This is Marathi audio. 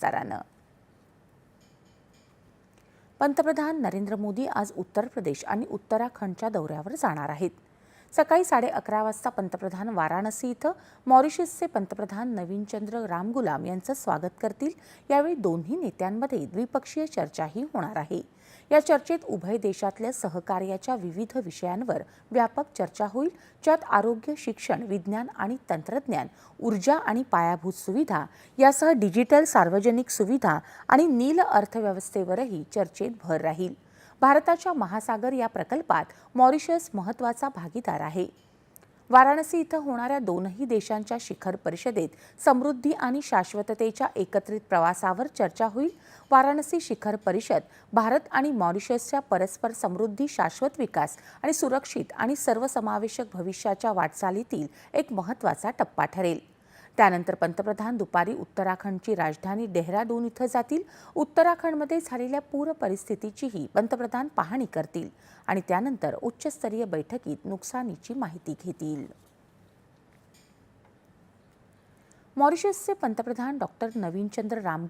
विस्तारानं पंतप्रधान नरेंद्र मोदी आज उत्तर प्रदेश आणि उत्तराखंडच्या दौऱ्यावर जाणार आहेत. सकाळी साडे अकरा वाजता पंतप्रधान वाराणसी इथं मॉरिशसचे पंतप्रधान नवीनचंद्र रामगुलाम यांचं स्वागत करतील. यावेळी दोन्ही नेत्यांमध्ये द्विपक्षीय चर्चाही होणार आहे. या चर्चेत उभय देशातल्या सहकार्याच्या विविध विषयांवर व्यापक चर्चा होईल. ज्यात आरोग्य शिक्षण विज्ञान आणि तंत्रज्ञान ऊर्जा आणि पायाभूत सुविधा यासह डिजिटल सार्वजनिक सुविधा आणि नील अर्थव्यवस्थेवरही चर्चेत भर राहील. भारताच्या महासागर या प्रकल्पात मॉरिशस महत्त्वाचा भागीदार आहे. वाराणसी इथं होणाऱ्या दोनही देशांच्या शिखर परिषदेत समृद्धी आणि शाश्वततेच्या एकत्रित प्रवासावर चर्चा होईल. वाराणसी शिखर परिषद भारत आणि मॉरिशसच्या परस्पर समृद्धी शाश्वत विकास आणि सुरक्षित आणि सर्वसमावेशक भविष्याच्या वाटचालीतील एक महत्त्वाचा टप्पा ठरेल. त्यानंतर पंतप्रधान दुपारी उत्तराखंडची राजधानी डेहराडून इथं जातील. उत्तराखंडमध्ये झालेल्या पूर परिस्थितीचीही पंतप्रधान पाहणी करतील आणि त्यानंतर उच्चस्तरीय बैठकीत नुकसानीची माहिती घेतील. मॉरिशसचे पंतप्रधान डॉक्टर नवीनचंद्र राम